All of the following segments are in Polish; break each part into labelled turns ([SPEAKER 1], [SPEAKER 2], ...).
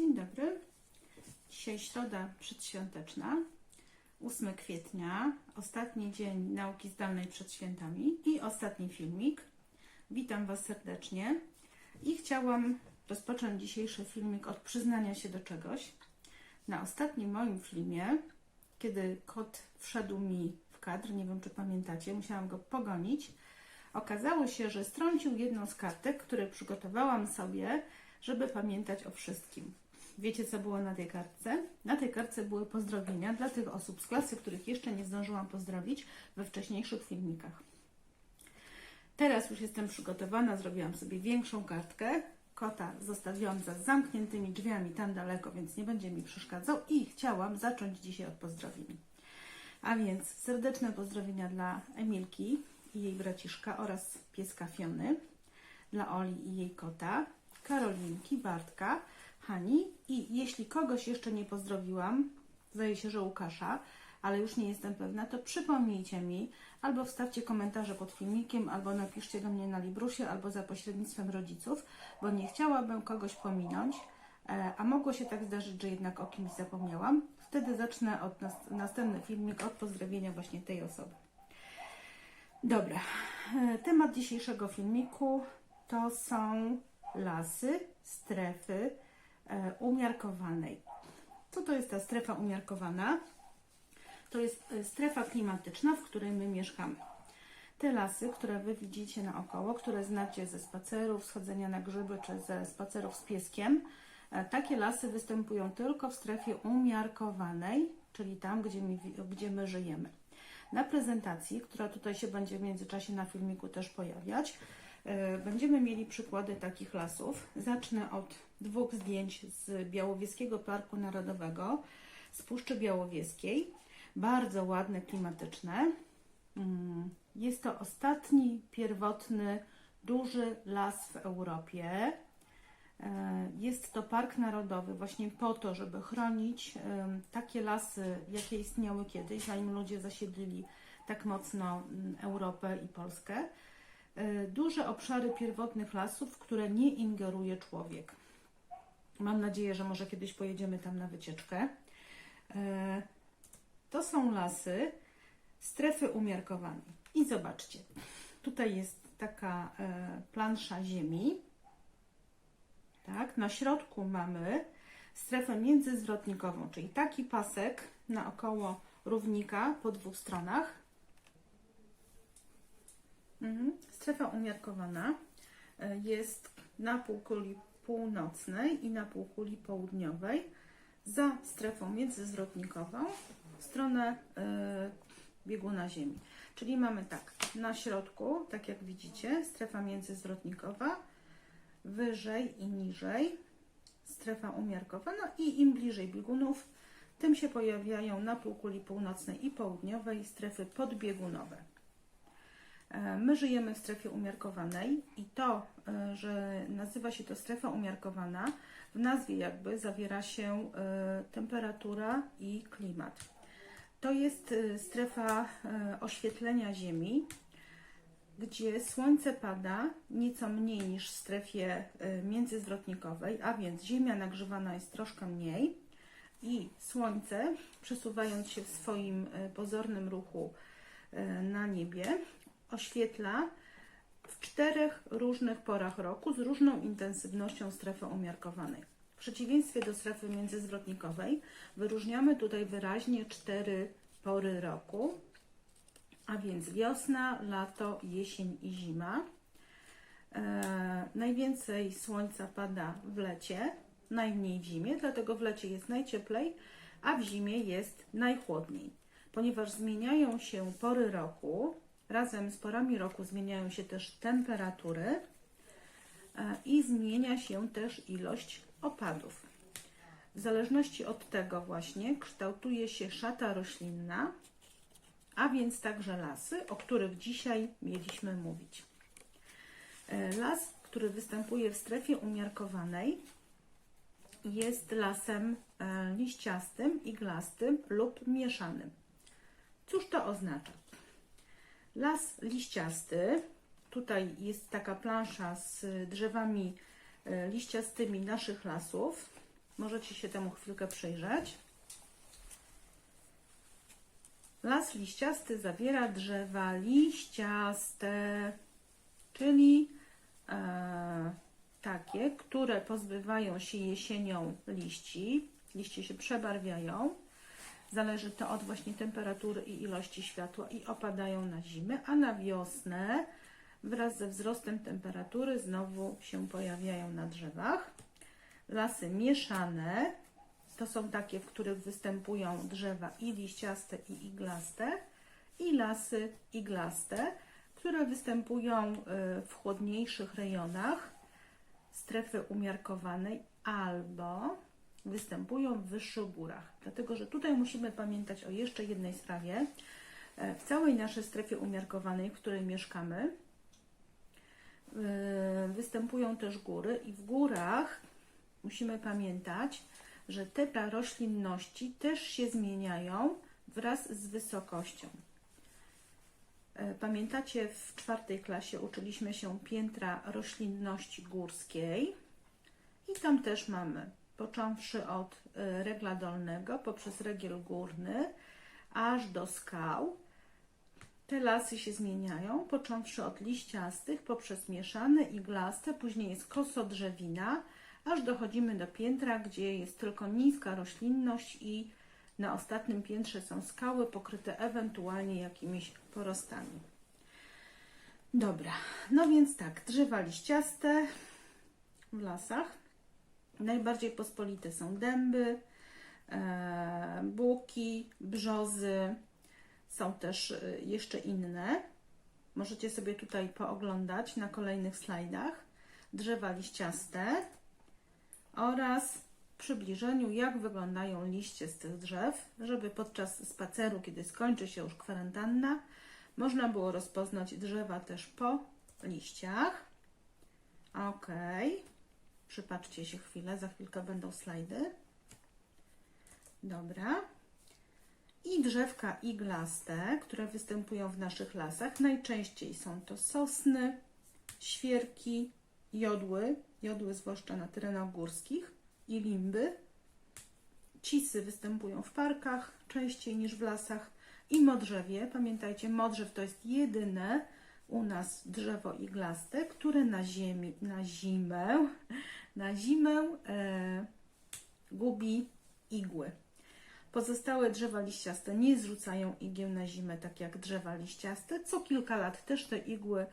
[SPEAKER 1] Dzień dobry. Dzisiaj środa przedświąteczna, 8 kwietnia, ostatni dzień nauki zdalnej przed świętami i ostatni filmik. Witam Was serdecznie i chciałam rozpocząć dzisiejszy filmik od przyznania się do czegoś. Na ostatnim moim filmie, kiedy kot wszedł mi w kadr, nie wiem czy pamiętacie, musiałam go pogonić. Okazało się, że strącił jedną z kartek, które przygotowałam sobie, żeby pamiętać o wszystkim. Wiecie, co było na tej kartce? Na tej kartce były pozdrowienia dla tych osób z klasy, których jeszcze nie zdążyłam pozdrowić we wcześniejszych filmikach. Teraz już jestem przygotowana, zrobiłam sobie większą kartkę. Kota zostawiłam za zamkniętymi drzwiami tam daleko, więc nie będzie mi przeszkadzał i chciałam zacząć dzisiaj od pozdrowień. A więc serdeczne pozdrowienia dla Emilki i jej braciszka oraz pieska Fiony, dla Oli i jej kota, Karolinki, Bartka, Hani i jeśli kogoś jeszcze nie pozdrowiłam, zdaje się, że Łukasza, ale już nie jestem pewna, to przypomnijcie mi, albo wstawcie komentarze pod filmikiem, albo napiszcie do mnie na Librusie, albo za pośrednictwem rodziców, bo nie chciałabym kogoś pominąć, e, a mogło się tak zdarzyć, że jednak o kimś zapomniałam. Wtedy zacznę od nas, następny filmik od pozdrowienia właśnie tej osoby. Dobra, e, temat dzisiejszego filmiku to są lasy strefy umiarkowanej. Co to jest ta strefa umiarkowana? To jest e, strefa klimatyczna, w której my mieszkamy. Te lasy, które Wy widzicie naokoło, które znacie ze spacerów, schodzenia na grzyby czy ze spacerów z pieskiem, e, takie lasy występują tylko w strefie umiarkowanej, czyli tam, gdzie my, gdzie my żyjemy. Na prezentacji, która tutaj się będzie w międzyczasie na filmiku też pojawiać, e, będziemy mieli przykłady takich lasów. Zacznę od dwóch zdjęć z Białowieskiego Parku Narodowego, z Puszczy Białowieskiej. Bardzo ładne, klimatyczne. Mm, Jest to ostatni pierwotny duży las w Europie. E, Jest to park narodowy właśnie po to, żeby chronić em, takie lasy, jakie istniały kiedyś, zanim ludzie zasiedlili tak mocno mm, Europę i Polskę. E, Duże obszary pierwotnych lasów, w które nie ingeruje człowiek. Mam nadzieję, że może kiedyś pojedziemy tam na wycieczkę. E, To są lasy strefy umiarkowanej. I zobaczcie, tutaj jest taka e, plansza ziemi. Tak, na środku mamy strefę międzyzwrotnikową, czyli taki pasek naokoło równika po dwóch stronach. Mhm. Strefa umiarkowana e, jest na półkuli północnej i na półkuli południowej. Za strefą międzyzwrotnikową w stronę e, bieguna Ziemi. Czyli mamy tak, na środku, tak jak widzicie, strefa międzyzwrotnikowa, wyżej i niżej strefa umiarkowana i im bliżej biegunów, tym się pojawiają na półkuli północnej i południowej strefy podbiegunowe. E, My żyjemy w strefie umiarkowanej i to, e, że nazywa się to strefa umiarkowana, w nazwie jakby zawiera się e, temperatura i klimat. To jest strefa oświetlenia Ziemi, gdzie słońce pada nieco mniej niż w strefie międzyzwrotnikowej, a więc Ziemia nagrzewana jest troszkę mniej i słońce, przesuwając się w swoim pozornym ruchu na niebie, oświetla w czterech różnych porach roku z różną intensywnością strefy umiarkowanej. W przeciwieństwie do strefy międzyzwrotnikowej wyróżniamy tutaj wyraźnie cztery pory roku, a więc wiosna, lato, jesień i zima. E, najwięcej słońca pada w lecie, najmniej w zimie, dlatego w lecie jest najcieplej, a w zimie jest najchłodniej. Ponieważ zmieniają się pory roku, razem z porami roku zmieniają się też temperatury e, i zmienia się też ilość opadów. W zależności od tego właśnie kształtuje się szata roślinna, a więc także lasy, o których dzisiaj mieliśmy mówić. E, Las, który występuje w strefie umiarkowanej, jest lasem e, liściastym, iglastym lub mieszanym. Cóż to oznacza? Las liściasty, tutaj jest taka plansza z drzewami e, liściastymi naszych lasów. Możecie się temu chwilkę przyjrzeć. Las liściasty zawiera drzewa liściaste, czyli e, takie, które pozbywają się jesienią liści. Liście się przebarwiają. Zależy to od właśnie temperatury i ilości światła i opadają na zimę, a na wiosnę wraz ze wzrostem temperatury znowu się pojawiają na drzewach. Lasy mieszane to są takie, w których występują drzewa i liściaste, i iglaste, i lasy iglaste, które występują y, w chłodniejszych rejonach strefy umiarkowanej albo występują w wyższych górach. Dlatego, że tutaj musimy pamiętać o jeszcze jednej sprawie. E, W całej naszej strefie umiarkowanej, w której mieszkamy, y, występują też góry i w górach musimy pamiętać, że te roślinności też się zmieniają wraz z wysokością. E, Pamiętacie, w czwartej klasie uczyliśmy się piętra roślinności górskiej i tam też mamy, począwszy od e, regla dolnego, poprzez regiel górny, aż do skał. Te lasy się zmieniają, począwszy od liściastych, poprzez mieszane, iglaste, później jest kosodrzewina, aż dochodzimy do piętra, gdzie jest tylko niska roślinność i na ostatnim piętrze są skały pokryte ewentualnie jakimiś porostami. Dobra, no więc tak, drzewa liściaste w lasach. Najbardziej pospolite są dęby, e, buki, brzozy. Są też e, jeszcze inne. Możecie sobie tutaj pooglądać na kolejnych slajdach. Drzewa liściaste oraz w przybliżeniu, jak wyglądają liście z tych drzew, żeby podczas spaceru, kiedy skończy się już kwarantanna, można było rozpoznać drzewa też po liściach. Ok, przypatrzcie się chwilę, za chwilkę będą slajdy. Dobra. I drzewka iglaste, które występują w naszych lasach. Najczęściej są to sosny, świerki, jodły, jodły zwłaszcza na terenach górskich i limby. Cisy występują w parkach częściej niż w lasach i modrzewie. Pamiętajcie, modrzew to jest jedyne u nas drzewo iglaste, które na ziemi, na zimę, na zimę e, gubi igły. Pozostałe drzewa liściaste nie zrzucają igieł na zimę, tak jak drzewa liściaste. Co kilka lat też te igły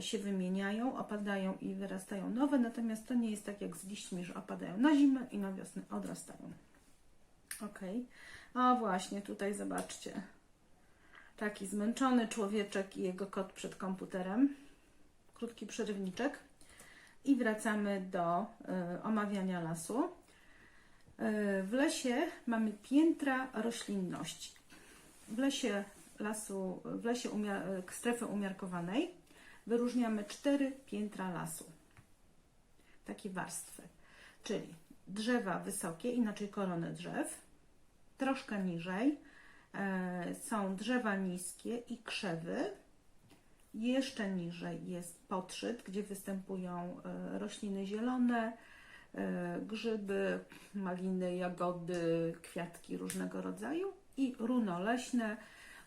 [SPEAKER 1] się wymieniają, opadają i wyrastają nowe, natomiast to nie jest tak jak z liśćmi, że opadają na zimę i na wiosnę odrastają. Ok. A właśnie, tutaj zobaczcie. Taki zmęczony człowieczek i jego kot przed komputerem. Krótki przerywniczek. I wracamy do y, omawiania lasu. Y, w lesie mamy piętra roślinności. W lesie lasu, w lesie umia- y, strefy umiarkowanej wyróżniamy cztery piętra lasu. Takie warstwy. Czyli drzewa wysokie, inaczej korony drzew. Troszkę niżej są drzewa niskie i krzewy. Jeszcze niżej jest podszyt, gdzie występują e, rośliny zielone, e, grzyby, maliny, jagody, kwiatki różnego rodzaju i runo leśne,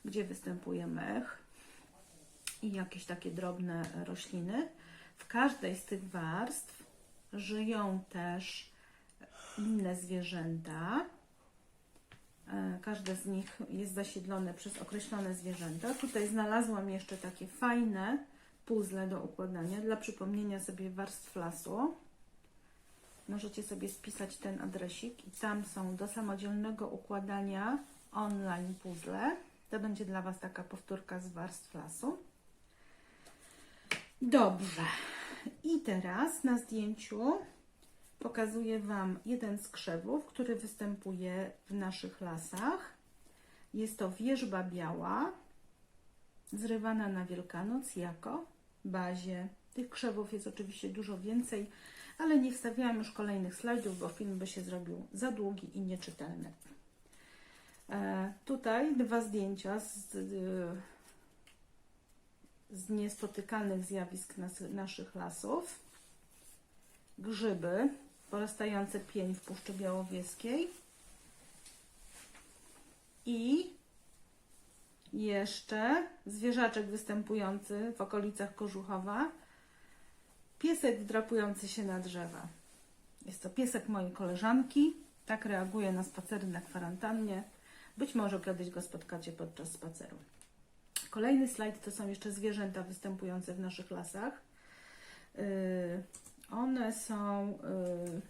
[SPEAKER 1] gdzie występuje mech i jakieś takie drobne rośliny. W każdej z tych warstw żyją też inne zwierzęta. E, Każde z nich jest zasiedlone przez określone zwierzęta. Tutaj znalazłam jeszcze takie fajne puzzle do układania dla przypomnienia sobie warstw lasu. Możecie sobie spisać ten adresik i tam są do samodzielnego układania online puzzle. To będzie dla Was taka powtórka z warstw lasu. Dobrze. I teraz na zdjęciu pokazuję Wam jeden z krzewów, który występuje w naszych lasach. Jest to wierzba biała, zrywana na Wielkanoc jako bazie. Tych krzewów jest oczywiście dużo więcej, ale nie wstawiałam już kolejnych slajdów, bo film by się zrobił za długi i nieczytelny. E, tutaj dwa zdjęcia z, z niespotykanych zjawisk nas, naszych lasów. Grzyby, porastający pień w Puszczy Białowieskiej. I jeszcze zwierzaczek występujący w okolicach Kożuchowa. Piesek wdrapujący się na drzewa. Jest to piesek mojej koleżanki. Tak reaguje na spacery na kwarantannie. Być może kiedyś go spotkacie podczas spaceru. Kolejny slajd to są jeszcze zwierzęta występujące w naszych lasach. One są yy,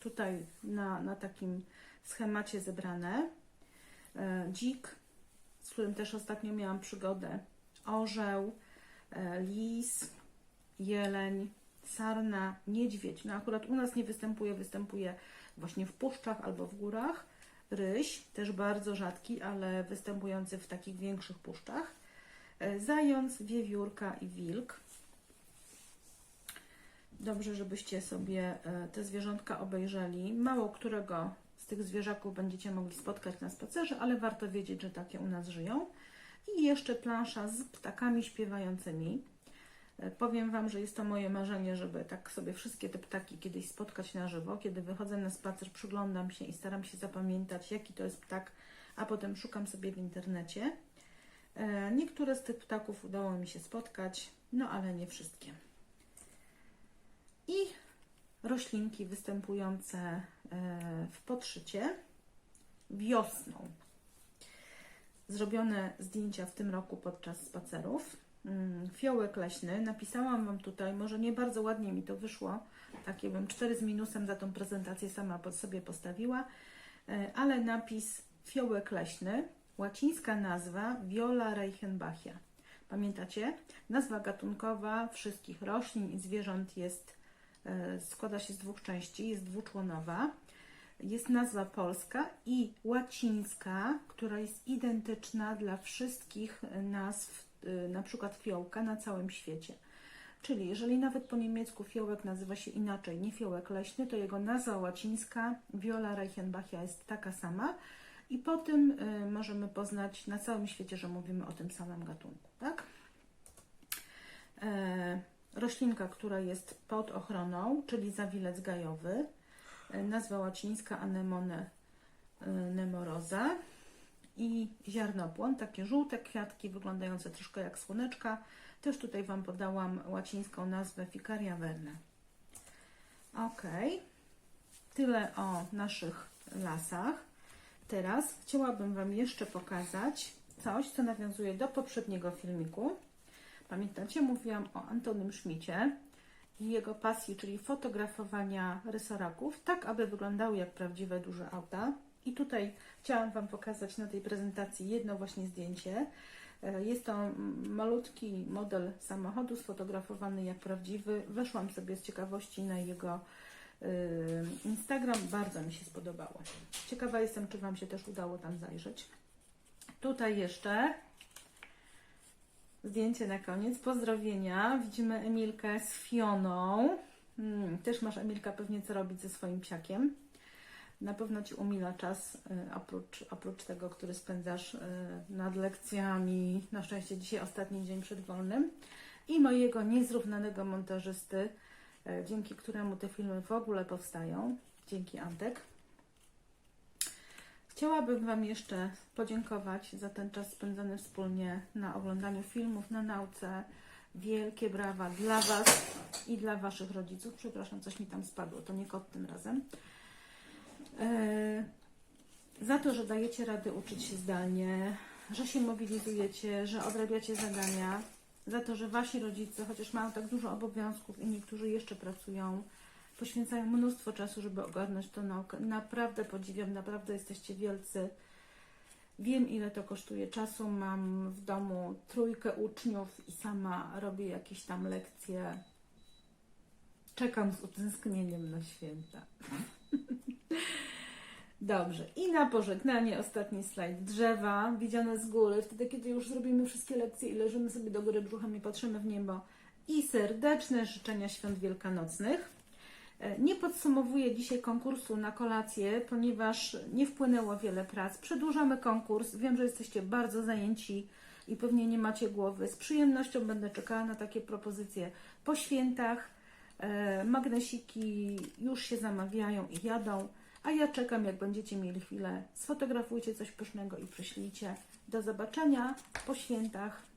[SPEAKER 1] tutaj na, na takim schemacie zebrane. Yy, dzik, z którym też ostatnio miałam przygodę, orzeł, yy, lis, jeleń, sarna, niedźwiedź. No akurat u nas nie występuje, występuje właśnie w puszczach albo w górach. Ryś, też bardzo rzadki, ale występujący w takich większych puszczach. Zając, wiewiórka i wilk. Dobrze, żebyście sobie e, te zwierzątka obejrzeli. Mało którego z tych zwierzaków będziecie mogli spotkać na spacerze, ale warto wiedzieć, że takie u nas żyją. I jeszcze plansza z ptakami śpiewającymi. E, Powiem Wam, że jest to moje marzenie, żeby tak sobie wszystkie te ptaki kiedyś spotkać na żywo. Kiedy wychodzę na spacer, przyglądam się i staram się zapamiętać, jaki to jest ptak, a potem szukam sobie w internecie. E, Niektóre z tych ptaków udało mi się spotkać, no ale nie wszystkie. Roślinki występujące e, w podszycie wiosną. Zrobione zdjęcia w tym roku podczas spacerów. Mm, Fiołek leśny. Napisałam Wam tutaj, może nie bardzo ładnie mi to wyszło, takie bym 4 z minusem za tą prezentację sama pod sobie postawiła, e, ale napis fiołek leśny, łacińska nazwa Viola reichenbachia. Pamiętacie? Nazwa gatunkowa wszystkich roślin i zwierząt jest, składa się z dwóch części, jest dwuczłonowa. Jest nazwa polska i łacińska, która jest identyczna dla wszystkich nazw, e, na przykład fiołka na całym świecie. Czyli jeżeli nawet po niemiecku fiołek nazywa się inaczej, nie fiołek leśny, to jego nazwa łacińska Viola reichenbachia jest taka sama i po tym y, możemy poznać na całym świecie, że mówimy o tym samym gatunku, tak? E, roślinka, która jest pod ochroną, czyli zawilec gajowy, e, nazwa łacińska Anemone e, nemorosa i ziarnopłon, takie żółte kwiatki wyglądające troszkę jak słoneczka. Też tutaj Wam podałam łacińską nazwę Ficaria verne. Ok, tyle o naszych lasach. Teraz chciałabym Wam jeszcze pokazać coś, co nawiązuje do poprzedniego filmiku. Pamiętacie, mówiłam o Antonym Szmicie i jego pasji, czyli fotografowania rysoraków, tak aby wyglądały jak prawdziwe duże auta. I tutaj chciałam Wam pokazać na tej prezentacji jedno właśnie zdjęcie. E, Jest to malutki model samochodu sfotografowany jak prawdziwy. Weszłam sobie z ciekawości na jego y, Instagram. Bardzo mi się spodobało. Ciekawa jestem, czy Wam się też udało tam zajrzeć. Tutaj jeszcze zdjęcie na koniec. Pozdrowienia. Widzimy Emilkę z Fioną. Hmm, też masz Emilka pewnie co robić ze swoim psiakiem. Na pewno Ci umila czas, y, oprócz, oprócz tego, który spędzasz y, nad lekcjami. Na szczęście dzisiaj ostatni dzień przed wolnym. I mojego niezrównanego montażysty, y, dzięki któremu te filmy w ogóle powstają. Dzięki Antek. Chciałabym Wam jeszcze podziękować za ten czas spędzony wspólnie na oglądaniu filmów, na nauce. Wielkie brawa dla Was i dla Waszych rodziców. Przepraszam, coś mi tam spadło, to nie kot tym razem. E, za to, że dajecie rady uczyć się zdalnie, że się mobilizujecie, że odrabiacie zadania, za to, że Wasi rodzice, chociaż mają tak dużo obowiązków i niektórzy jeszcze pracują, poświęcają mnóstwo czasu, żeby ogarnąć tę naukę. Naprawdę podziwiam, naprawdę jesteście wielcy. Wiem, ile to kosztuje czasu. Mam w domu trójkę uczniów i sama robię jakieś tam lekcje. Czekam z utęsknieniem na święta. Dobrze. I na pożegnanie ostatni slajd. Drzewa widziane z góry, wtedy kiedy już zrobimy wszystkie lekcje i leżymy sobie do góry brzuchem i patrzymy w niebo. I serdeczne życzenia świąt wielkanocnych. E, Nie podsumowuję dzisiaj konkursu na kolację, ponieważ nie wpłynęło wiele prac. Przedłużamy konkurs. Wiem, że jesteście bardzo zajęci i pewnie nie macie głowy. Z przyjemnością będę czekała na takie propozycje po świętach. E, Magnesiki już się zamawiają i jadą, a ja czekam, jak będziecie mieli chwilę. Sfotografujcie coś pysznego i przyślijcie. Do zobaczenia po świętach.